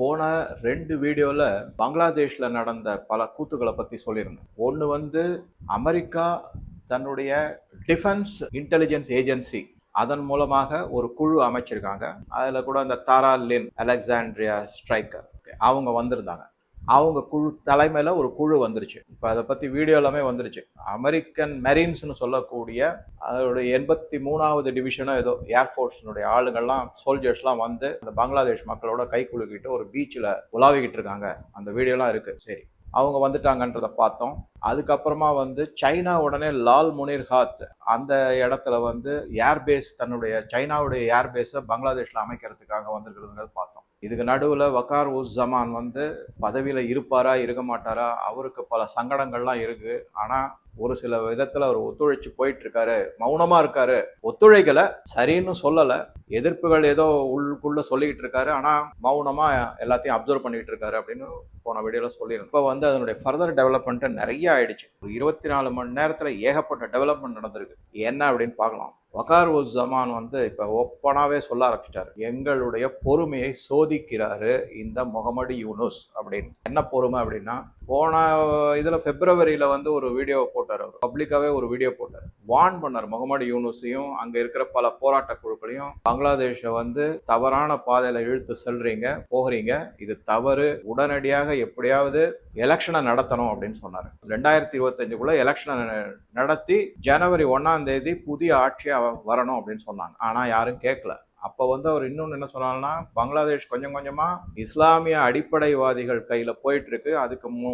போன ரெண்டு வீடியோவில் பங்களாதேஷில் நடந்த பல கூத்துக்களை பற்றி சொல்லியிருந்தேன். ஒன்று வந்து அமெரிக்கா தன்னுடைய டிஃபென்ஸ் இன்டெலிஜென்ஸ் ஏஜென்சி அதன் மூலமாக ஒரு குழு அமைச்சிருக்காங்க. அதில் கூட இந்த தாரா லின் அலெக்சாண்ட்ரியா ஸ்ட்ரைக்கர் அவங்க வந்திருந்தாங்க. அவங்க குழு தலைமையில் ஒரு குழு வந்துருச்சு. இப்போ அதை பற்றி வீடியோ எல்லாமே வந்துருச்சு. அமெரிக்கன் மெரீன்ஸ்னு சொல்லக்கூடிய அதோடைய எண்பத்தி மூணாவது டிவிஷனோ ஏதோ ஏர்ஃபோர்ஸினுடைய ஆளுங்கள்லாம் சோல்ஜர்ஸ்லாம் வந்து அந்த பங்களாதேஷ் மக்களோட கை குலுக்கிட்டு ஒரு பீச்சில் உலாவிக்கிட்டு இருக்காங்க. அந்த வீடியோலாம் இருக்குது சரி. அவங்க வந்துட்டாங்கன்றதை பார்த்தோம். அதுக்கப்புறமா வந்து சைனா உடனே லால் முனிர் ஹாத் அந்த இடத்துல வந்து ஏர்பேஸ் தன்னுடைய சைனாவுடைய ஏர்பேஸை பங்களாதேஷில் அமைக்கிறதுக்காக வந்திருக்கிறதுங்கிறது பார்த்தோம். இதுக்கு நடுவில் வக்கார் உஸ் ஜமான் வந்து பதவியில் இருப்பாரா இருக்க மாட்டாரா? அவருக்கு பல சங்கடங்கள்லாம் இருக்குது ஆனால் ஒரு சில விதத்தில் அவர் ஒத்துழைச்சு போயிட்டுருக்காரு. மௌனமாக இருக்காரு. ஒத்துழைக்கலை சரின்னு சொல்லலை. எதிர்ப்புகள் ஏதோ உள்ளுக்குள்ளே சொல்லிக்கிட்டு இருக்காரு ஆனால் மௌனமாக எல்லாத்தையும் அப்சர்வ் பண்ணிக்கிட்டு இருக்காரு அப்படின்னு போன வீடியோவில் சொல்லியிருந்தோம் இப்போ வந்து அதனுடைய ஃபர்தர் டெவலப்மெண்ட்டு நிறைய ஆயிடுச்சு. ஒரு இருபத்தி நாலு மணி நேரத்தில் ஏகப்பட்ட டெவலப்மெண்ட் நடந்திருக்கு. என்ன அப்படின்னு பார்க்கலாம். வகார் உஸ் ஜமான் வந்து இப்போ ஒப்பனாகவே சொல்ல ஆரம்பிச்சிட்டாரு. எங்களுடைய பொறுமையை சோதிக்கிறாரு இந்த முகமது யூனுஸ் அப்படின்னு. என்ன பொறுமை அப்படின்னா போன இதில் பிப்ரவரியில் வந்து ஒரு வீடியோ போட்டார் அவர். பப்ளிக்காகவே ஒரு வீடியோ போட்டார். வார்ன் பண்ணார். முகமது யூனுஸையும் அங்கே இருக்கிற பல போராட்ட குழுக்களையும். பங்களாதேஷை வந்து தவறான பாதையில் இழுத்து செல்றீங்க போகிறீங்க. இது தவறு. உடனடியாக எப்படியாவது எலெக்ஷனை நடத்தணும் அப்படின்னு சொன்னார். ரெண்டாயிரத்தி இருபத்தஞ்சுக்குள்ள எலெக்ஷனை நடத்தி ஜனவரி ஒன்றாம் தேதி புதிய ஆட்சியாக வரணும் அப்படின்னு சொன்னாங்க. ஆனால் யாரும் கேட்கல அப்போ வந்து அவர் இன்னொன்று என்ன சொன்னாங்கன்னா பங்களாதேஷ் கொஞ்சம் கொஞ்சமாக இஸ்லாமிய அடிப்படைவாதிகள் கையில் போயிட்டு இருக்கு அதுக்கு மு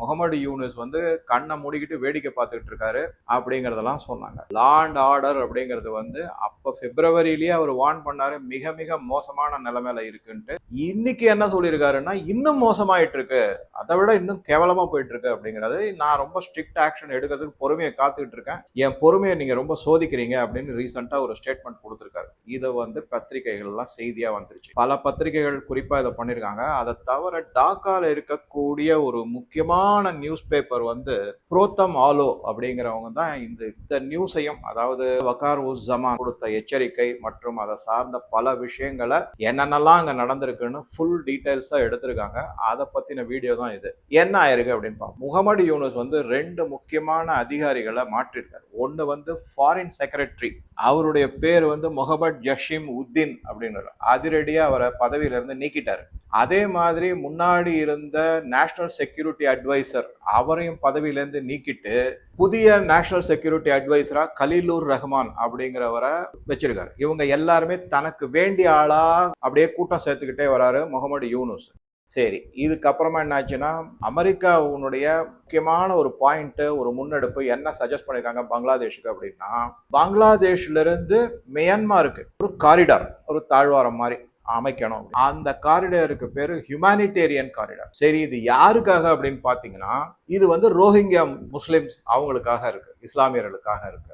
முகமது யூனிஸ் வந்து கண்ணை மூடிக்கிட்டு வேடிக்கை பார்த்துக்கிட்டு இருக்காரு அப்படிங்கிறதெல்லாம் சொன்னாங்க. லாண்ட் ஆர்டர் அப்படிங்கிறது வந்து அப்போ பிப்ரவரியிலேயே அவர் வார்ன் பண்ணாரு மிக மிக மோசமான நிலைமையில இருக்குன்ட்டு. இன்னைக்கு என்ன சொல்லியிருக்காருன்னா இன்னும் மோசமாயிட்டு இருக்கு அதை விட இன்னும் கேவலமாக போயிட்டு இருக்கு அப்படிங்கிறது நான் ரொம்ப ஸ்ட்ரிக்ட் ஆக்ஷன் எடுக்கிறதுக்கு பொறுமையை காத்துக்கிட்டு இருக்கேன். என் பொறுமையை நீங்கள் ரொம்ப சோதிக்கிறீங்க அப்படின்னு ரீசெண்டாக ஒரு ஸ்டேட்மெண்ட் கொடுத்துருக்காரு. இதை வந்து பத்திரிகைகள்லாம் செய்தியா வந்துருச்சு. பல பத்திரிகைகள் குறிப்பா இதை பண்ணியிருக்காங்க அதை தவிர டாக்கால இருக்கக்கூடிய ஒரு முக்கியமான நியூஸ் பேப்பர் வந்து புரோத்தம் ஆலோ அப்படிங்கிறவங்க தான் இந்த இந்த நியூஸையும் அதாவது வக்கார் உஸ் ஜமான் கொடுத்த எச்சரிக்கை மற்றும் அதை சார்ந்த பல விஷயங்களை என்னென்னலாம் அங்கே நடந்திருக்குன்னு ஃபுல் டீட்டெயில்ஸாக எடுத்திருக்காங்க. அதை பற்றின வீடியோ தான் இது. என்ன ஆயிருக்கு அப்படின்னு பார்ப்போம் முகமது யூனுஸ் வந்து ரெண்டு முக்கியமான அதிகாரிகளை மாற்றிருக்காரு. ஒன்று வந்து ஃபாரின் செக்ரட்டரி அவருடைய பேர் வந்து முகமது ஜஷீம் உத்தின் அப்படின்னு அதிரடியாக அவரை பதவியிலிருந்து நீக்கிட்டார். அதே மாதிரி முன்னாடி இருந்த நேஷனல் செக்யூரிட்டி அட்வைசர் அவரையும் பதவியிலேருந்து நீக்கிட்டு புதிய நேஷனல் செக்யூரிட்டி அட்வைசரா கலீலூர் ரஹ்மான் அப்படிங்கிறவரை வச்சிருக்காரு. இவங்க எல்லாருமே தனக்கு வேண்டிய ஆளா அப்படியே கூட்டம் சேர்த்துக்கிட்டே வராரு முகமது யூனுஸ். சரி இதுக்கப்புறமா என்னாச்சுன்னா அமெரிக்காவுடைய முக்கியமான ஒரு பாயிண்ட்டு ஒரு முன்னெடுப்பு என்ன சஜஸ்ட் பண்ணியிருக்காங்க பங்களாதேஷுக்கு அப்படின்னா பங்களாதேஷ்லேருந்து மியான்மாருக்கு ஒரு காரிடார் ஒரு தாழ்வாரம் மாதிரி அமைக்கணும். அந்த காரிடாருக்கு பேர் ஹியூமானிட்டேரியன் காரிடார் சரி இது யாருக்காக அப்படின்னு பார்த்தீங்கன்னா இது வந்து ரோஹிங்கியா முஸ்லிம்ஸ் அவங்களுக்காக இருக்கு இஸ்லாமியர்களுக்காக இருக்கு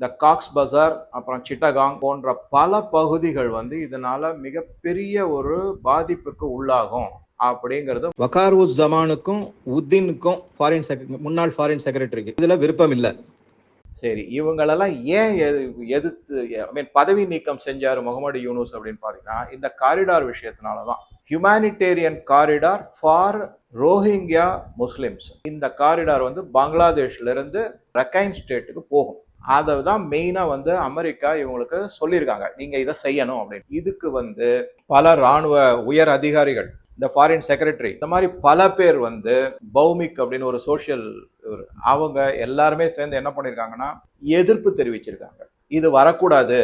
இந்த காக்ஸ் பசார் அப்புறம் சிட்டகாங் போன்ற பல பகுதிகள் வந்து இதனால மிகப்பெரிய ஒரு பாதிப்புக்கு உள்ளாகும். அப்படிங்கிறது வகார் உஸ் ஜமானுக்கும் உத்தினுக்கும் ஃபாரின் முன்னாள் ஃபாரின் செக்ரட்டரிக்கு இதுல விருப்பம் இல்லை சரி இவங்களெல்லாம் ஏன் எதிர்த்து ஐ மீன் பதவி நீக்கம் செஞ்சார் முகமது யூனுஸ் அப்படின்னு பார்த்தீங்கன்னா இந்த காரிடார் விஷயத்தினால தான் humanitarian corridor for Rohingya Muslims இந்த காரிடார் வந்து பங்களாதேஷ்ல இருந்து ரக்கைன் ஸ்டேட்டுக்கு போகும். அதை தான் மெயினாக வந்து அமெரிக்கா இவங்களுக்கு சொல்லியிருக்காங்க. நீங்கள் இதை செய்யணும் அப்படின்னு. இதுக்கு வந்து பல இராணுவ உயர் அதிகாரிகள் இந்த ஃபாரின் செக்ரட்டரி இந்த மாதிரி பல பேர் வந்து பௌமிக் அப்படின்னு ஒரு சோஷியல் அவங்க எல்லாருமே சேர்ந்து என்ன பண்ணியிருக்காங்கன்னா எதிர்ப்பு தெரிவிச்சிருக்காங்க. இது வரக்கூடாது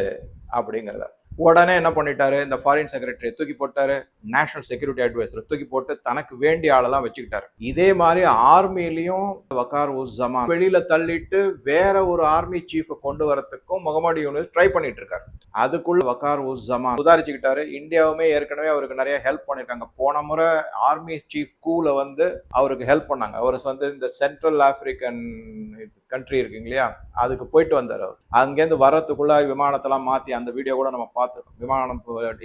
அப்படிங்கிறத. உடனே என்ன பண்ணிட்டாரு? இந்த ஃபாரின் செக்ரட்டரியை தூக்கி போட்டாரு. நேஷனல் செக்யூரிட்டி அட்வைசர் தூக்கி போட்டு தனக்கு வேண்டிய ஆளெல்லாம் வச்சுக்கிட்டாரு. இதே மாதிரி ஆர்மிலையும் வக்கார் உஸ்ஜமா வெளியில தள்ளிட்டு வேற ஒரு ஆர்மி சீஃபை கொண்டு வரத்துக்கும் முகமது யூனிஸ் ட்ரை பண்ணிட்டு இருக்காரு. அதுக்குள்ள வக்கார் உஸ்ஜமா சுதாரிச்சுக்கிட்டாரு இந்தியாவுமே ஏற்கனவே அவருக்கு நிறைய ஹெல்ப் பண்ணிருக்காங்க. போன முறை ஆர்மி சீஃப் கூல வந்து அவருக்கு ஹெல்ப் பண்ணாங்க. அவர் வந்து இந்த சென்ட்ரல் ஆப்பிரிக்கன் கண்ட்ரி இருக்குங்க இல்லையா? அதுக்கு போயிட்டு வந்தார் அவர். அங்கேருந்து வர்றதுக்குள்ள விமானத்தெல்லாம் மாற்றி அந்த வீடியோ கூட நம்ம பார்த்துருக்கோம் விமானம்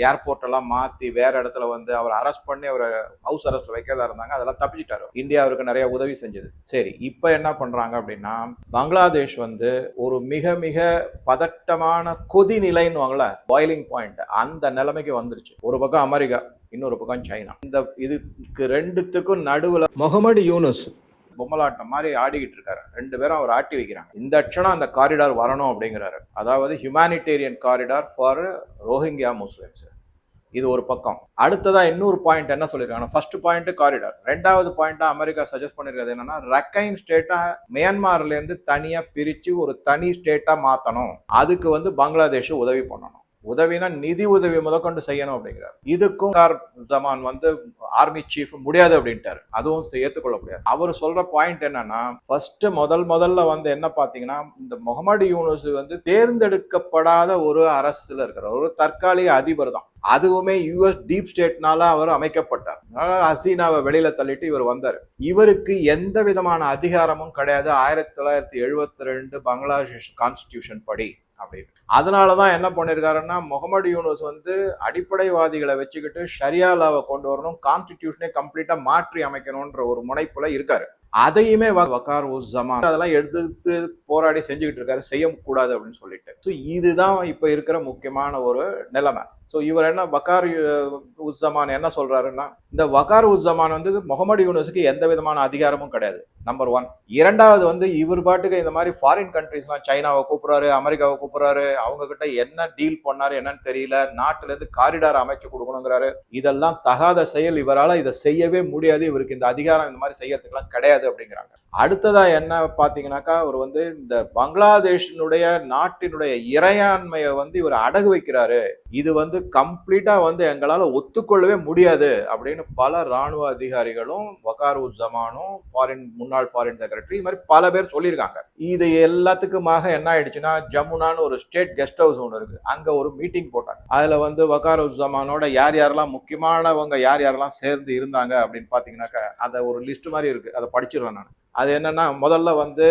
ஏர்போர்ட் எல்லாம் மாற்றி வேற இடத்துல வந்து அவர் அரெஸ்ட் பண்ணி அவரை ஹவுஸ் அரெஸ்ட் வைக்கிறதா இருந்தாங்க. அதெல்லாம் தப்பிச்சிட்டாரு. இந்தியா அவருக்கு நிறைய உதவி செஞ்சது. சரி இப்போ என்ன பண்ணுறாங்க அப்படின்னா பங்களாதேஷ் வந்து ஒரு மிக மிக பதட்டமான கொதிநிலைன்னு நிலைன்னு பாய்லிங் பாயிண்ட் அந்த நிலைமைக்கு வந்துருச்சு. ஒரு பக்கம் அமெரிக்கா இன்னொரு பக்கம் சைனா. இந்த இதுக்கு ரெண்டுத்துக்கும் நடுவில் முகமது யூனுஸ் பொம்மலாட்டம் மாதிரி ஆடிக்கிட்டு இருக்காரு. ரெண்டு பேரும் அவர் ஆட்டி வைக்கிறாங்க. இந்த க்ஷணம் அந்த காரிடார் வரணும் அப்படிங்கிறாரு. அதாவது humanitarian corridor for Rohingya Muslims இது ஒரு பக்கம். அடுத்ததா இன்னொரு பாயிண்ட் என்ன சொல்லியிருக்காங்க ஃபர்ஸ்ட் பாயிண்ட் காரிடார் ரெண்டாவது பாயிண்டா அமெரிக்கா சஜஸ்ட் பண்ணிருக்கிறது என்னன்னா ரக்கைன் ஸ்டேட்டா மியான்மர்ல இருந்து தனியா பிரிச்சு ஒரு தனி ஸ்டேட்டா மாத்தணும். அதுக்கு வந்து பங்களாதேஷ் உதவி பண்ணணும். உதவினா நிதி உதவி முதற்கொண்டு செய்யணும் அப்படிங்கிறார். இதுக்கும் ஜமான் வந்து ஆர்மி சீஃப் முடியாது அப்படின்ட்டாரு. அதுவும் ஏற்றுக்கொள்ள முடியாது. அவர் சொல்ற பாயிண்ட் என்னன்னா ஃபர்ஸ்ட் முதல் முதல்ல வந்து என்ன பாத்தீங்கன்னா இந்த முகமது யூனுஸ் வந்து தேர்ந்தெடுக்கப்படாத ஒரு அரசுல இருக்கிற ஒரு தற்காலிக அதிபர் தான். அதுவுமே யூஎஸ் டீப் ஸ்டேட்னால அவர் அமைக்கப்பட்டார். அதனால் ஹசீனாவை வெளியில தள்ளிட்டு இவர் வந்தார். இவருக்கு எந்த விதமான அதிகாரமும் கிடையாது. ஆயிரத்தி தொள்ளாயிரத்தி எழுபத்தி ரெண்டு பங்களாதேஷ் கான்ஸ்டியூஷன் படி அப்படின்னு. அதனாலதான் என்ன பண்ணிருக்காருன்னா முகமது யூனுஸ் வந்து அடிப்படைவாதிகளை வச்சுக்கிட்டு ஷரியா லாவை கொண்டு வரணும் கான்ஸ்டிடியூஷனே கம்ப்ளீட்டா மாற்றி அமைக்கணும்ன்ற ஒரு முனைப்புல இருக்காரு. அதையுமே வக்கார் உஸ் ஜமான் அதெல்லாம் எடுத்து போராடி செஞ்சுக்கிட்டு இருக்காரு. செய்யக்கூடாது அப்படின்னு சொல்லிட்டு. ஸோ இதுதான் இப்போ இருக்கிற முக்கியமான ஒரு நிலைமை. ஸோ இவர் என்ன வக்கார் உஸ்ஜமான் என்ன சொல்றாருன்னா இந்த வக்கார் உஸ்ஜமான் வந்து முகமது யூனிஸுக்கு எந்த விதமான அதிகாரமும் கிடையாது நம்பர் ஒன் இரண்டாவது வந்து இவர் பாட்டுக்கு இந்த மாதிரி ஃபாரின் கண்ட்ரிஸ்லாம் சைனாவை கூப்பிட்றாரு அமெரிக்காவை கூப்பிட்றாரு அவங்க கிட்ட என்ன டீல் பண்ணாரு என்னன்னு தெரியல நாட்டிலேருந்து காரிடார் அமைச்சு கொடுக்கணுங்கிறாரு. இதெல்லாம் தகாத செயல் இவரால் இதை செய்யவே முடியாது இவருக்கு இந்த அதிகாரம் இந்த மாதிரி செய்யறதுக்கெல்லாம் கிடையாது அப்படிங்கிறாங்க. அடுத்ததா என்ன பார்த்தீங்கன்னாக்கா அவர் வந்து இந்த பங்களாதேஷினுடைய நாட்டினுடைய இறையாண்மையை வந்து இவர் அடகு வைக்கிறாரு. இது வந்து கம்ப்ளீட்டா வந்து எங்களால் ஒத்துக்கொள்ளவே முடியாது அப்படின்னு பல ராணுவ அதிகாரிகளும் வகார் உஸ் ஜமானும் ஃபாரின் முன்னாள் ஃபாரின் செக்ரட்டரி இது மாதிரி பல பேர் சொல்லியிருக்காங்க. இது எல்லாத்துக்குமாக என்ன ஆயிடுச்சுன்னா ஜமுனான்னு ஒரு ஸ்டேட் கெஸ்ட் ஹவுஸ் ஒன்று இருக்கு. அங்கே ஒரு மீட்டிங் போட்டாங்க. அதில் வந்து வகார் உஸ் ஜமானோட யார் யாரெல்லாம் முக்கியமானவங்க யார் யாரெல்லாம் சேர்ந்து இருந்தாங்க அப்படின்னு பார்த்தீங்கன்னாக்கா அதை ஒரு லிஸ்ட் மாதிரி இருக்கு. அதை படிச்சிடுறேன் நான். அது என்னன்னா முதல்ல வந்து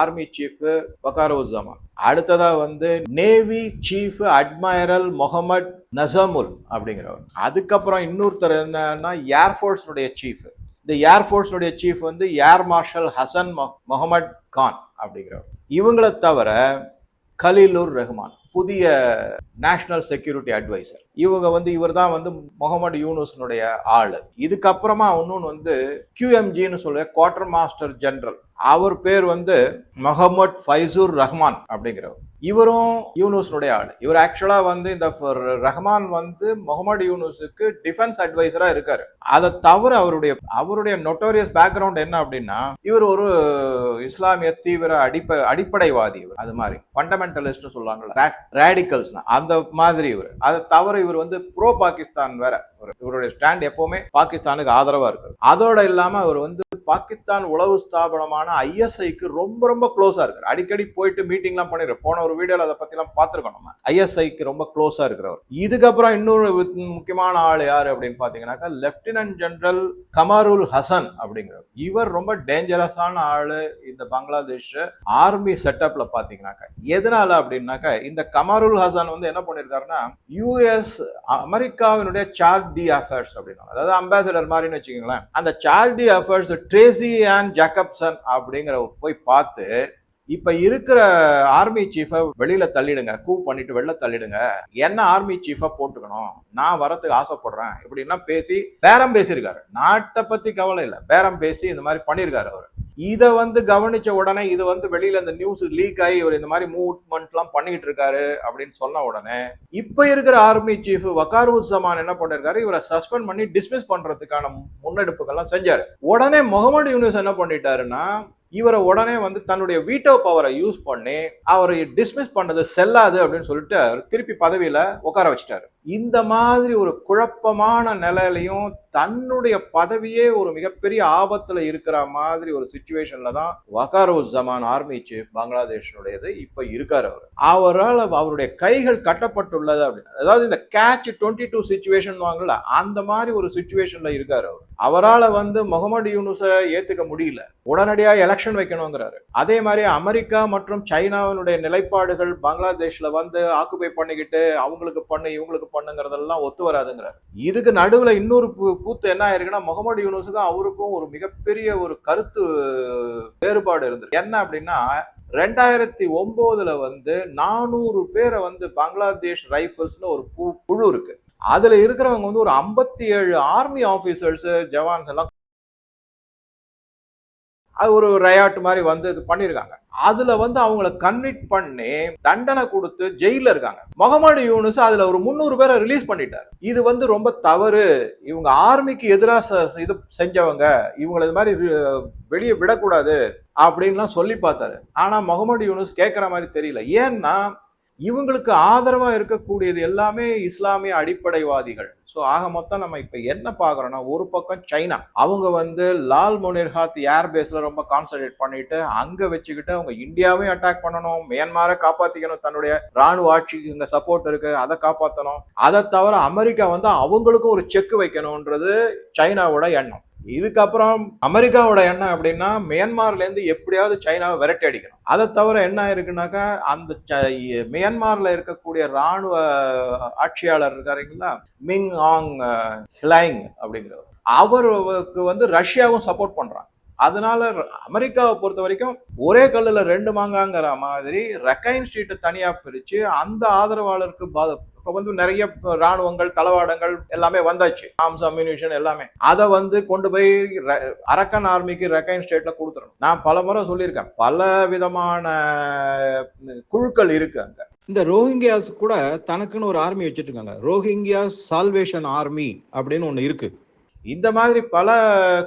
ஆர்மி சீஃபு வக்காரோசமான் அடுத்ததா வந்து navy chief admiral Mohammad Nazmul அப்படிங்கிறவர். அதுக்கப்புறம் இன்னொருத்தர் என்னன்னா ஏர்ஃபோர்ஸுடைய சீஃப் இந்த ஏர்ஃபோர்ஸுடைய சீஃப் வந்து ஏர் மார்ஷல் ஹசன் முகமது கான் அப்படிங்கிறவர். இவங்களை தவிர கலீலுர் ரஹ்மான் புதிய நேஷனல் செக்யூரிட்டி அட்வைசர் இவங்க வந்து இவர் தான் வந்து முகமது யூனுஸ்னுடைய ஆள். இதுக்கப்புறமா இன்னொன்று வந்து கியூஎம்ஜின்னு சொல்ல குவார்டர் மாஸ்டர் ஜெனரல் அவர் பேர் வந்து முகமது ஃபைசூர் ரஹ்மான் அப்படிங்கிறவர். இவரும் யூனூஸ்னுடைய ஆள். இவர் ஆக்சுவலாக வந்து இந்த ரஹ்மான் வந்து முகமது யூனூஸுக்கு டிஃபென்ஸ் அட்வைசராக இருக்காரு. அதை தவிர அவருடைய அவருடைய நொட்டோரியஸ் பேக்ரவுண்ட் என்ன அப்படின்னா இவர் ஒரு இஸ்லாமிய தீவிர அடிப்ப அடிப்படைவாதி இவர். அது மாதிரி ஃபண்டமெண்டலிஸ்ட்னு சொல்லுவாங்கல்ல ரேடிக்கல்ஸ்னா அந்த மாதிரி இவர். அதை தவிர இவர் வந்து ப்ரோ பாகிஸ்தான் வேற இவருடைய ஸ்டாண்ட் எப்பவுமே பாகிஸ்தானுக்கு ஆதரவாக இருக்கு அதோட இல்லாமல் அவர் வந்து பாகிஸ்தான் உளவு ஸ்தாபனமான ஐஎஸ்ஐக்கு ரொம்ப ரொம்ப க்ளோஸா இருக்கிறார் அடிக்கடி போயிட்டு மீட்டிங்லாம் பண்ணிடுற போன ஒரு வீடியோல அதை பற்றிலாம் பார்த்துருக்கோம் நம்ம. ஐஎஸ்ஐக்கு ரொம்ப க்ளோஸா இருக்கிறவர். இதுக்கப்புறம் இன்னொரு முக்கியமான ஆள் யாரு அப்படின்னு பாத்தீங்கன்னாக்கா லெப்டினன்ட் ஜெனரல் கமருல் ஹசன் அப்படிங்கிறவர். இவர் ரொம்ப டேஞ்சரஸான ஆளு இந்த பங்களாதேஷ் ஆர்மி செட்டப்ல பாத்தீங்கன்னாக்கா எதனால அப்படின்னாக்கா இந்த கமருல் ஹசன் வந்து என்ன பண்ணிருக்காருன்னா யூஎஸ் அமெரிக்காவினுடைய சார்ஜ் டி அஃபேர்ஸ் அப்படின்னா. அதாவது அம்பாசிடர் மாதிரின்னு வச்சுக்கோங்களேன். அந்த charge d' affaires Tracy and Jacobson அப்படிங்கிற போய் பார்த்து இப்ப இருக்கிற ஆர்மி சீஃபை வெளியில தள்ளிடுங்க கூ பண்ணிட்டு வெளில தள்ளிடுங்க. என்ன ஆர்மி சீஃபா போட்டுக்கணும்? நான் வரத்துக்கு ஆசைப்படுறேன். இப்படின்னா பேசி பேரம் பேசியிருக்காரு. நாட்டை பத்தி கவலை இல்லை. பேரம் பேசி இந்த மாதிரி பண்ணியிருக்காரு அவர். இதை வந்து கவனிச்ச உடனே இது வந்து வெளியில இந்த நியூஸ் லீக் ஆகி இவர் இந்த மாதிரி மூவ்மெண்ட்லாம் பண்ணிட்டு இருக்காரு அப்படின்னு சொன்ன உடனே இப்ப இருக்கிற ஆர்மி சீஃப் வக்கார் ஜமான் என்ன பண்ணிருக்காரு? இவரை சஸ்பெண்ட் பண்ணி டிஸ்மிஸ் பண்றதுக்கான முன்னெடுப்புகள்லாம் செஞ்சாரு. உடனே முகமது யூனிஸ் என்ன பண்ணிட்டாருன்னா இவரை உடனே வந்து தன்னுடைய வீட்டோ பவரை யூஸ் பண்ணி அவரை டிஸ்மிஸ் பண்ணது செல்லாது அப்படின்னு சொல்லிட்டு அவர் திருப்பி பதவியில உட்கார வச்சிட்டாரு. இந்த மாதிரி ஒரு குழப்பமான நிலையிலையும் தன்னுடைய பதவியே ஒரு மிகப்பெரிய ஆபத்தில் இருக்கிற மாதிரி ஒரு சுச்சுவேஷனில் தான் வகாரோஸ் ஜமான் ஆர்மி சீஃப் பங்களாதேஷனுடையது இப்போ இருக்கார் அவர். அவரால் அவருடைய கைகள் கட்டப்பட்டுள்ளது அப்படின்னு. அதாவது இந்த கேட்ச் டுவெண்ட்டி டூ சுச்சுவேஷன் வாங்கல அந்த மாதிரி ஒரு சுச்சுவேஷனில் இருக்கார் அவர். அவரால் வந்து முகமது யூனுஸை ஏற்றுக்க முடியல. உடனடியாக எலெக்ஷன் வைக்கணுங்கிறாரு. அதே மாதிரி அமெரிக்கா மற்றும் சைனாவினுடைய நிலைப்பாடுகள் பங்களாதேஷ்ல வந்து ஆக்குபை பண்ணிக்கிட்டு அவங்களுக்கு பண்ணு இவங்களுக்கு பண்ணுங்கிறதெல்லாம் ஒத்து வராதுங்கிறார். இதுக்கு நடுவுல இன்னொரு கூத்து என்ன ஆயிருக்குன்னா முகமது யூனுஸுக்கும் அவருக்கும் ஒரு மிகப்பெரிய ஒரு கருத்து வேறுபாடு இருந்தது. என்ன அப்படின்னா ரெண்டாயிரத்தி ஒன்பதுல வந்து நானூறு பேரை வந்து பங்களாதேஷ் ரைஃபிள்ஸ்னு ஒரு கு- குழு இருக்கு. அதுல இருக்கிறவங்க வந்து ஒரு ஐம்பத்தி ஏழு ஆர்மி ஆபீசர்ஸ் ஜவான்ஸ் எல்லாம் அது ஒரு ரயாட் மாதிரி வந்து இது பண்ணியிருக்காங்க அதுல வந்து அவங்கள கன்விக்ட் பண்ணி தண்டனை கொடுத்து ஜெயில இருக்காங்க. முகமது யூனுஸ் அதுல ஒரு முந்நூறு பேரை ரிலீஸ் பண்ணிட்டார். இது வந்து ரொம்ப தவறு. இவங்க ஆர்மிக்கு எதிராக இது செஞ்சவங்க இவங்களை இது மாதிரி வெளியே விடக்கூடாது அப்படின்லாம் சொல்லி பார்த்தாரு. ஆனா முகமது யூனுஸ் கேட்குற மாதிரி தெரியல. ஏன்னா இவங்களுக்கு ஆதரவாக இருக்கக்கூடியது எல்லாமே இஸ்லாமிய அடிப்படைவாதிகள். ஸோ ஆக மொத்தம் நம்ம இப்போ என்ன பார்க்குறோன்னா ஒரு பக்கம் சைனா. அவங்க வந்து லால் முனிர்ஹாத் ஏர்பேஸில் ரொம்ப கான்சன்ட்ரேட் பண்ணிட்டு அங்கே வச்சுக்கிட்டு அவங்க இந்தியாவையும் அட்டாக் பண்ணணும் மியான்மாரை காப்பாற்றிக்கணும் தன்னுடைய ராணுவ ஆட்சிக்கு இங்கே சப்போர்ட் இருக்கு அதை காப்பாற்றணும் அதை தவிர அமெரிக்கா வந்து அவங்களுக்கும் ஒரு செக் வைக்கணுன்றது சைனாவோட எண்ணம். இதுக்கப்புறம் அமெரிக்காவோட எண்ணம் அப்படின்னா மியான்மார்லேருந்து எப்படியாவது சைனாவை விரட்டி அடிக்கணும் அதை தவிர என்ன இருக்குன்னாக்கா அந்த மியான்மாரில் இருக்கக்கூடிய ராணுவ ஆட்சியாளர் இருக்காருங்களா மிங் ஆங் ஹிலாங் அப்படிங்கிறவர். அவருக்கு வந்து ரஷ்யாவும் சப்போர்ட் பண்ணுறாங்க அதனால அமெரிக்காவை பொறுத்த வரைக்கும் ஒரே கல்லில் ரெண்டு மாங்காங்கிற மாதிரி ரெக்கைன் ஸ்ட்ரீட்டை தனியாக பிரித்து அந்த ஆதரவாளருக்கு இப்போ வந்து நிறைய ராணுவங்கள் தளவாடங்கள் எல்லாமே வந்தாச்சு. ஆர்ம்ஸ் அம்யூனிஷன் எல்லாமே. அதை வந்து கொண்டு போய் அரக்கன் ஆர்மிக்கு ரெக்கைன் ஸ்டேட்ல கொடுத்துடணும். நான் பல முறை சொல்லியிருக்கேன். பல விதமான குழுக்கள் இருக்கு அங்க. இந்த ரோஹிங்கியாஸ் கூட தனக்குன்னு ஒரு ஆர்மி வச்சுட்டு இருக்காங்க. ரோஹிங்கியா சால்வேஷன் ஆர்மி அப்படின்னு ஒன்று இருக்கு. இந்த மாதிரி பல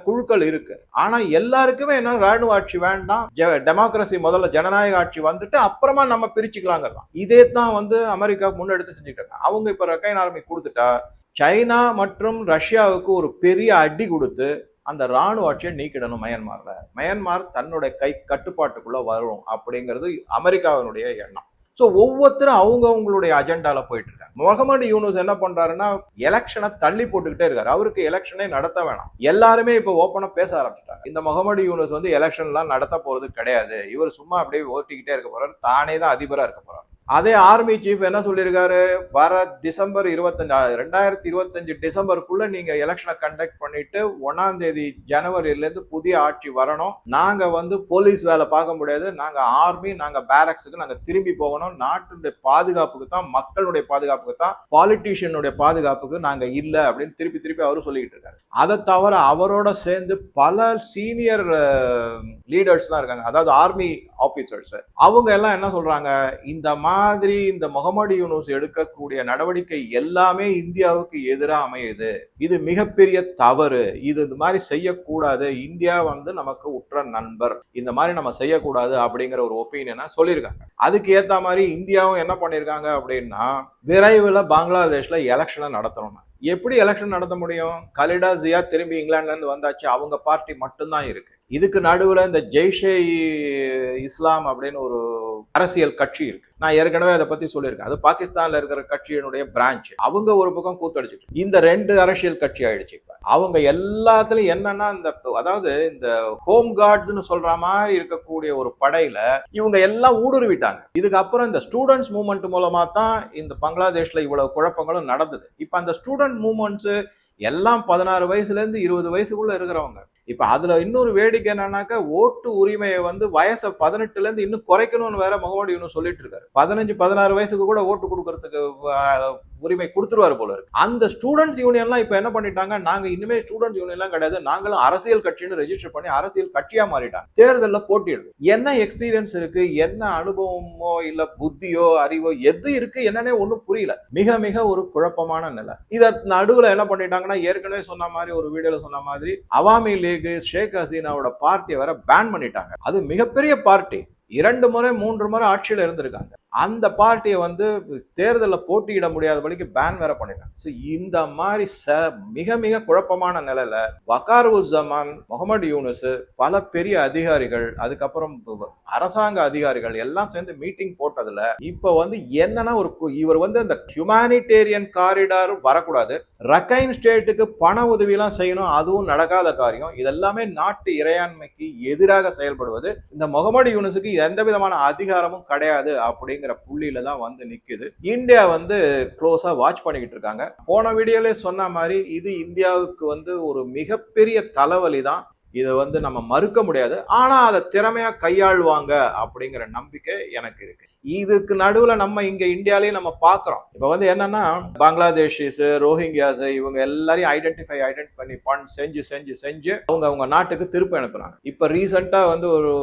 குழுக்கள் இருக்கு. ஆனா எல்லாருக்குமே என்ன ராணுவ ஆட்சி வேண்டாம். டெமோக்ரஸி முதல்ல ஜனநாயக ஆட்சி வந்துட்டு அப்புறமா நம்ம பிரிச்சுக்கலாங்கிறதான். இதே தான் வந்து அமெரிக்கா முன்னெடுத்து செஞ்சுட்டு அவங்க இப்ப ரக்கைன் ஆர்மி கொடுத்துட்டா சைனா மற்றும் ரஷ்யாவுக்கு ஒரு பெரிய அடி கொடுத்து அந்த ராணுவ ஆட்சியை நீக்கிடணும் மயன்மார்ல. மயன்மார் தன்னுடைய கை கட்டுப்பாட்டுக்குள்ள வரும் அப்படிங்கிறது அமெரிக்காவினுடைய எண்ணம். ஸோ ஒவ்வொருத்தரும் அவங்க அவங்களுடைய அஜெண்டால போயிட்டு இருக்காங்க முகமது யூனுஸ் என்ன பண்றாருன்னா எலெக்ஷனை தள்ளி போட்டுக்கிட்டே இருக்காரு. அவருக்கு எலெக்ஷனே நடத்த வேணாம். எல்லாருமே இப்போ ஓப்பனாக பேச ஆரம்பிச்சிட்டாங்க. இந்த முகமது யூனுஸ் வந்து எலெக்ஷன்லாம் நடத்த போறது கிடையாது. இவர் சும்மா அப்படியே ஓட்டிக்கிட்டே இருக்க போறாரு. தானே தான் அதிபராக இருக்க போறாரு. அதே ஆர்மி சீஃப் என்ன சொல்லியிருக்காரு? வர டிசம்பர் இருபத்தஞ்சு ரெண்டாயிரத்தி இருபத்தஞ்சு டிசம்பருக்குள்ள நீங்க எலெக்ஷனை கண்டக்ட் பண்ணிட்டு ஒன்னாம் தேதி ஜனவரியிலேருந்து புதிய ஆட்சி வரணும். நாங்க வந்து போலீஸ் வேலை பார்க்க முடியாது. நாங்க ஆர்மி நாங்க பேரக்ஸுக்கு நாங்க திரும்பி போகணும். நாட்டுடைய பாதுகாப்புக்கு தான் மக்களுடைய பாதுகாப்புக்கு தான் பாலிட்டிஷியனுடைய பாதுகாப்புக்கு நாங்க இல்லை அப்படின்னு திருப்பி திருப்பி அவரும் சொல்லிக்கிட்டு இருக்காரு. அதை தவிர அவரோட சேர்ந்து பல சீனியர் லீடர்ஸ்லாம் இருக்காங்க. அதாவது ஆர்மி ஆஃபீஸர்ஸ் அவங்க எல்லாம் என்ன சொல்றாங்க? இந்த மாதிரி இந்த முகமது யூனுஸ் எடுக்கக்கூடிய நடவடிக்கை எல்லாமே இந்தியாவுக்கு எதிராக அமையுது. இது மிகப்பெரிய தவறு. இது இந்த மாதிரி செய்யக்கூடாது. இந்தியா வந்து நமக்கு உற்ற நண்பர். இந்த மாதிரி நம்ம செய்யக்கூடாது அப்படிங்கிற ஒரு ஒப்பீனியனை சொல்லியிருக்காங்க. அதுக்கு ஏத்த மாதிரி இந்தியாவும் என்ன பண்ணியிருக்காங்க அப்படின்னா விரைவில் பங்களாதேஷ்ல எலெக்ஷனை நடத்தணும் எப்படி எலெக்ஷன் நடத்த முடியும்? கலிடா ஜியா திரும்பி இங்கிலாந்துலேருந்து வந்தாச்சு. அவங்க பார்ட்டி மட்டும்தான் இருக்கு. இதுக்கு நடுவில் இந்த ஜெய்ஷே இஸ்லாம் அப்படின்னு ஒரு அரசியல் கட்சி இருக்கு. நான் ஏற்கனவே அதை பத்தி சொல்லியிருக்கேன். அது பாகிஸ்தான்ல இருக்கிற கட்சியினுடைய பிரான்ச் அவங்க ஒரு பக்கம் கூத்தடிச்சிட்டு இந்த ரெண்டு அரசியல் கட்சி ஆயிடுச்சு இப்ப. அவங்க எல்லாத்துலயும் என்னன்னா இந்த அதாவது இந்த ஹோம் கார்ட்ஸ்னு சொல்ற மாதிரி இருக்கக்கூடிய ஒரு படையில இவங்க எல்லாம் ஊடுருவிட்டாங்க. இதுக்கப்புறம் இந்த ஸ்டூடெண்ட்ஸ் மூவ்மெண்ட் மூலமா தான் இந்த பங்களாதேஷ்ல இவ்வளவு குழப்பங்களும் நடந்தது. இப்ப அந்த ஸ்டூடெண்ட் மூவ்மெண்ட்ஸ் எல்லாம் பதினாறு வயசுல இருந்து இருபது வயசுக்குள்ள இருக்கிறவங்க. இப்போ அதுல இன்னொரு வேடிக்கை என்னன்னாக்கா ஓட்டு உரிமையை வந்து வயசை பதினெட்டுல இருந்து இன்னும் குறைக்கணும்னு வேற முகமது இன்னும் சொல்லிட்டு இருக்காரு. பதினஞ்சு பதினாறு வயசுக்கு கூட ஓட்டு கொடுக்கறதுக்கு உரிமை கொடுத்துருவாரு போல இருக்கு. அந்த ஸ்டூடெண்ட்ஸ் யூனியன்லாம் இப்போ என்ன பண்ணிட்டாங்க நாங்க இனிமே ஸ்டூடெண்ட்ஸ் யூனியன்லாம் கிடையாது நாங்களும் அரசியல் கட்சின்னு ரெஜிஸ்டர் பண்ணி அரசியல் கட்சியா மாறிட்டாங்க. தேர்தலில் போட்டியிடுது என்ன எக்ஸ்பீரியன்ஸ் இருக்கு என்ன அனுபவமோ இல்ல புத்தியோ அறிவோ எது இருக்கு என்னன்னே ஒன்றும் புரியல. மிக மிக ஒரு குழப்பமான நிலை. இதை நடுவில் என்ன பண்ணிட்டாங்கன்னா ஏற்கனவே சொன்ன மாதிரி ஒரு வீடியோல சொன்ன மாதிரி அவாமி லீக் ஷேக் ஹசீனாவோட பார்ட்டியை வர பேன் பண்ணிட்டாங்க. அது மிகப்பெரிய பார்ட்டி இரண்டு முறை மூன்று முறை ஆட்சியில் இருந்திருக்காங்க. அந்த பார்ட்டியை வந்து தேர்தலில் போட்டியிட முடியாதபடிக்கு பேன் வேற பண்ணிட்டாங்க. ஸோ இந்த மாதிரி ச மிக மிக குழப்பமான நிலையில வகார் ஜமான் முகமது யூனுஸ் பல பெரிய அதிகாரிகள் அதுக்கப்புறம் அரசாங்க அதிகாரிகள் எல்லாம் சேர்ந்து மீட்டிங் போட்டதுல இப்போ வந்து என்னன்னா ஒரு இவர் வந்து இந்த ஹியூமானிடேரியன் காரிடார் வரக்கூடாது. ரக்கைன் ஸ்டேட்டுக்கு பண உதவியெல்லாம் செய்யணும் அதுவும் நடக்காத காரியம். இதெல்லாமே நாட்டு இறையாண்மைக்கு எதிராக செயல்படுவது. இந்த முகமது யூனுஸுக்கு எந்த விதமான அதிகாரமும் கிடையாது அப்படி அப்படிங்கிற புள்ளியில தான் வந்து நிற்குது இந்தியா வந்து க்ளோஸாக வாட்ச் பண்ணிக்கிட்டு இருக்காங்க. போன வீடியோலே சொன்ன மாதிரி இது இந்தியாவுக்கு வந்து ஒரு மிகப்பெரிய தலைவலி தான். இதை வந்து நம்ம மறுக்க முடியாது. ஆனால் அதை திறமையாக கையாள்வாங்க அப்படிங்கிற நம்பிக்கை எனக்கு இருக்கு. இதுக்கு நடுவில் நம்ம இங்கே இந்தியாலேயே நம்ம பார்க்குறோம் இப்போ வந்து என்னன்னா பங்களாதேஷிஸ் ரோஹிங்கியாஸ் இவங்க எல்லாரையும் ஐடென்டிஃபை ஐடென்டி பண்ணி பண் செஞ்சு செஞ்சு செஞ்சு அவங்க அவங்க நாட்டுக்கு திருப்பி அனுப்புறாங்க. இப்போ ரீசெண்டாக வந்து ஒரு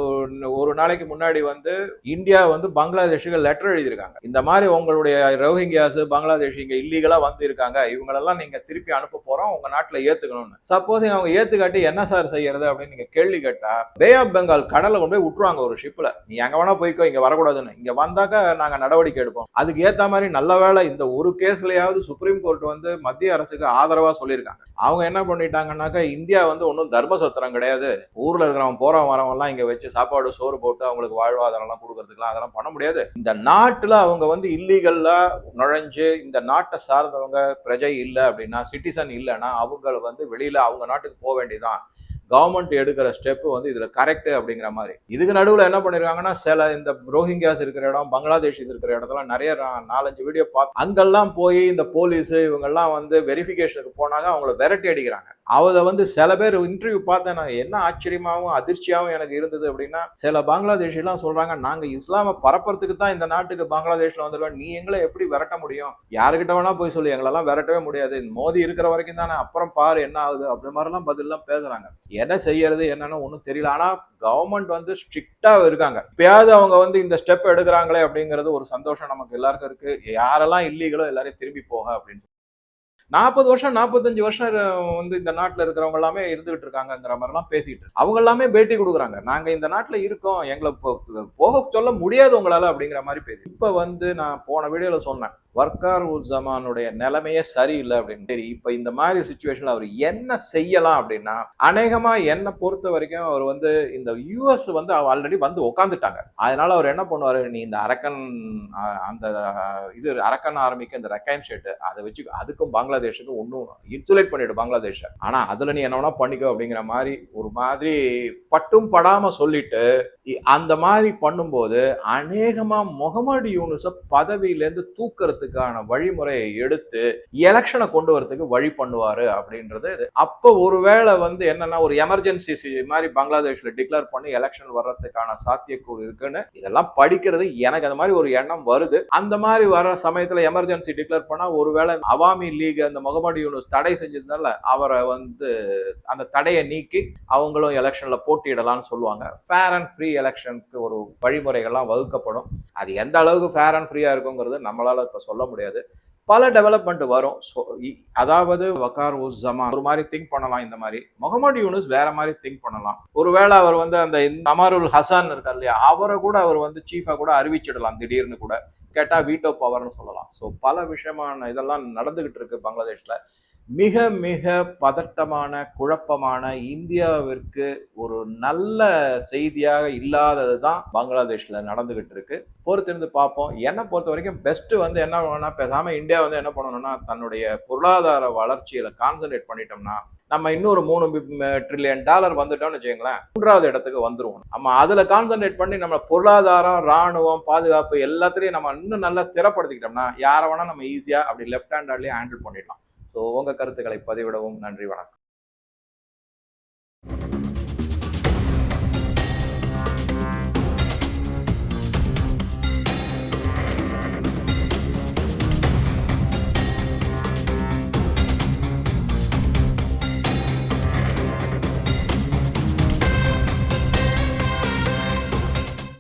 ஒரு நாளைக்கு முன்னாடி வந்து இந்தியா வந்து பங்களாதேஷுக்கு லெட்டர் எழுதியிருக்காங்க. இந்த மாதிரி உங்களுடைய ரோஹிங்கியாஸ் பங்களாதேஷ் இங்கே இல்லீகலாக வந்து இருக்காங்க இவங்களெல்லாம் நீங்கள் திருப்பி அனுப்ப போகிறோம் உங்கள் நாட்டில் ஏற்றுக்கணும்னு சப்போஸ் அவங்க ஏற்றுக்காட்டி என்ன சார் செய்யறது அப்படின்னு நீங்கள் கேள்வி கேட்டால் பே ஆஃப் பெங்கால் கடலை கொண்டு போய் விட்டுருவாங்க ஒரு ஷிப்பில் நீ எங்கே வேணா போய்க்கோ இங்கே வரக்கூடாதுன்னு. இங்கே வந்தாக்கா நாங்கள் நடவடிக்கை எடுப்போம். அதுக்கு ஏற்ற மாதிரி நல்ல வேளை இந்த ஒரு கேஸ்லையாவது சுப்ரீம் கோர்ட் வந்து மத்திய அரசுக்கு ஆதரவாக சொல்லியிருக்காங்க. அவங்க என்ன பண்ணிட்டாங்கன்னாக்கா இந்தியா வந்து ஒன்றும் தர்மசத்திரம் கிடையாது. ஊரில் இருக்கிறவன் போறவன் வரவன் இங்கே வச்சு சாப்பாடு சோறு போட்டு அவங்களுக்கு வாழ்வாதாரம்லாம் கொடுக்கறதுக்குலாம் அதெல்லாம் பண்ண முடியாது. இந்த நாட்டில் அவங்க வந்து இல்லீகல்லாக நுழைஞ்சு இந்த நாட்டை சார்ந்தவங்க பிரஜை இல்லை அப்படின்னா சிட்டிசன் இல்லைன்னா அவங்கள வந்து வெளியில் அவங்க நாட்டுக்கு போக வேண்டியதான் கவர்மெண்ட் எடுக்கிற ஸ்டெப் வந்து இதுல கரெக்ட் அப்படிங்கிற மாதிரி. இதுக்கு நடுவில் என்ன பண்ணியிருக்காங்கன்னா சில இந்த ரோஹிங்கியாஸ் இருக்கிற இடம் பங்களாதேஷிஸ் இருக்கிற இடத்துல நிறைய நாலஞ்சு வீடியோ பார்த்து அங்கெல்லாம் போய் இந்த போலீஸ் இவங்கெல்லாம் வந்து வெரிஃபிகேஷனுக்கு போனாங்க அவங்கள விரட்டி அடிக்கிறாங்க. அவத வந்து சில பேர் இன்டர்வியூ பார்த்தேன். நான் என்ன ஆச்சரியமாவும் அதிர்ச்சியாகவும் எனக்கு இருந்தது அப்படின்னா சில பங்களாதேஷிலாம் சொல்கிறாங்க நாங்கள் இஸ்லாமை பரப்புறதுக்கு தான் இந்த நாட்டுக்கு பங்களாதேஷில் வந்துடுவோம் நீ எங்களை எப்படி விரட்ட முடியும்? யாருக்கிட்ட வேணா போய் சொல்லி. எங்களெல்லாம் விரட்டவே முடியாது. மோதி இருக்கிற வரைக்கும் தானே. அப்புறம் பாரு என்ன ஆகுது? அப்படி மாதிரிலாம் பதிலாம் பேசுகிறாங்க என்ன செய்யறது என்னன்னு ஒன்றும் தெரியல. ஆனால் கவர்மெண்ட் வந்து ஸ்ட்ரிக்டாக இருக்காங்க. இப்பயாவது அவங்க வந்து இந்த ஸ்டெப் எடுக்கிறாங்களே அப்படிங்கிறது ஒரு சந்தோஷம் நமக்கு எல்லாருக்கும் இருக்குது யாரெல்லாம் இல்லீகளோ எல்லாரையும் திரும்பி போக அப்படின்னு நாற்பது வருஷம் நாற்பத்தஞ்சு வருஷம் வந்து இந்த நாட்டில் இருக்கிறவங்க எல்லாமே இருந்துகிட்டு இருக்காங்கங்கிற மாதிரிலாம் பேசிட்டு அவங்க எல்லாமே பேட்டி கொடுக்குறாங்க. நாங்க இந்த நாட்டில் இருக்கோம். எங்களை போ- போக சொல்ல முடியாது உங்களால அப்படிங்கிற மாதிரி பேசி. இப்போ வந்து நான் போன வீடியோல சொன்னேன். வர்க்கார் உஸ்ஸமானுடைய நிலைமையே சரியில்லை அப்படின்னு. சரி இப்போ இந்த மாதிரி சுச்சுவேஷனில் அவர் என்ன செய்யலாம் அப்படின்னா அநேகமாக என்னை பொறுத்த வரைக்கும் அவர் வந்து இந்த யூஎஸ் வந்து ஆல்ரெடி வந்து உட்காந்துட்டாங்க அதனால அவர் என்ன பண்ணுவாரு நீ இந்த அரக்கன் அந்த இது அரக்கன் ஆரம்பிக்க இந்த ரெக்கைன் ஷெட்டு அதை வச்சு அதுக்கும் பங்களாதேஷுக்கும் ஒன்றும் இன்சுலேட் பண்ணிவிடு பங்களாதேஷ. ஆனால் அதில் நீ என்ன வேணா பண்ணிக்கோ அப்படிங்கிற மாதிரி ஒரு மாதிரி பட்டும் படாமல் சொல்லிட்டு இ- அந்த மாதிரி பண்ணும்போது அநேகமாக முகமது யூனுஸை பதவியிலேருந்து தூக்கறதுக்கான வழிமுறையை எடுத்து எலெக்ஷனை கொண்டு வரதுக்கு வழி பண்ணுவாரு அப்படின்றது இது. அப்போ ஒருவேளை வந்து என்னன்னா ஒரு எமர்ஜென்சி மாதிரி பங்களாதேஷ்ல டிக்ளேர் பண்ணி எலெக்ஷன் வர்றதுக்கான சாத்தியக்கூறு இருக்குன்னு இதெல்லாம் படிக்கிறது எனக்கு அந்த மாதிரி ஒரு எண்ணம் வருது. அந்த மாதிரி வர சமயத்துல எமர்ஜென்சி டிக்ளேர் பண்ணா ஒருவேளை அவாமி லீக் அந்த முகமது யூனுஸ் தடை செஞ்சதுனால அவரை வந்து அந்த தடையை நீக்கி அவங்களும் எலெக்ஷன்ல போட்டியிடலாம்னு சொல்லுவாங்க. ஃபேர் அண்ட் ஃப்ரீ எலெக்ஷனுக்கு ஒரு வழிமுறைகள்லாம் வகுக்கப்படும். அது எந்த அளவுக்கு ஃபேர் அண்ட் ஃப்ரீயா இருக்குங்கிறது நம்மளால இப்ப சொல்ல சொல்ல முடியாது. பல டெவலப்மெண்ட் வரும். ஸோ அதாவது வக்கார் உஸ் ஜமா ஒரு மாதிரி திங்க் பண்ணலாம் இந்த மாதிரி. முகமது யூனுஸ் வேற மாதிரி திங்க் பண்ணலாம். ஒருவேளை அவர் வந்து அந்த அமருல் ஹசான் இருக்கார் இல்லையா அவரை கூட அவர் வந்து சீஃபாக கூட அறிவிச்சிடலாம் திடீர்னு கூட. கேட்டால் வீட்டோ பவர்னு சொல்லலாம். ஸோ பல விஷயமான இதெல்லாம் நடந்துகிட்டு இருக்கு பங்களாதேஷ்ல. மிக மிக பதட்டமான குழப்பமான இந்தியாவிற்கு ஒரு நல்ல செய்தியாக இல்லாதது தான் பங்களாதேஷில் நடந்துகிட்டு இருக்கு. பொறுத்திருந்து பார்ப்போம். என்னை பொறுத்த வரைக்கும் பெஸ்ட் வந்து என்ன பண்ணணும்னா பேசாமல் இந்தியா வந்து என்ன பண்ணணும்னா தன்னுடைய பொருளாதார வளர்ச்சியில கான்சென்ட்ரேட் பண்ணிட்டோம்னா நம்ம இன்னொரு மூணு ட்ரில்லியன் டாலர் வந்துட்டோம்னு வச்சுக்கோங்களேன் மூன்றாவது இடத்துக்கு வந்துருவோம். நம்ம அதில் கான்சென்ட்ரேட் பண்ணி நம்ம பொருளாதாரம் ராணுவம் பாதுகாப்பு எல்லாத்துலேயும் நம்ம இன்னும் நல்லா ஸ்திரப்படுத்திக்கிட்டோம்னா யாரை வேணா நம்ம ஈஸியாக அப்படி லெஃப்ட் ஹேண்டர்லயே ஹேண்டில் பண்ணிடலாம். ஸோ உங்க கருத்துக்களை பதிவிடவும் நன்றி வணக்கம்.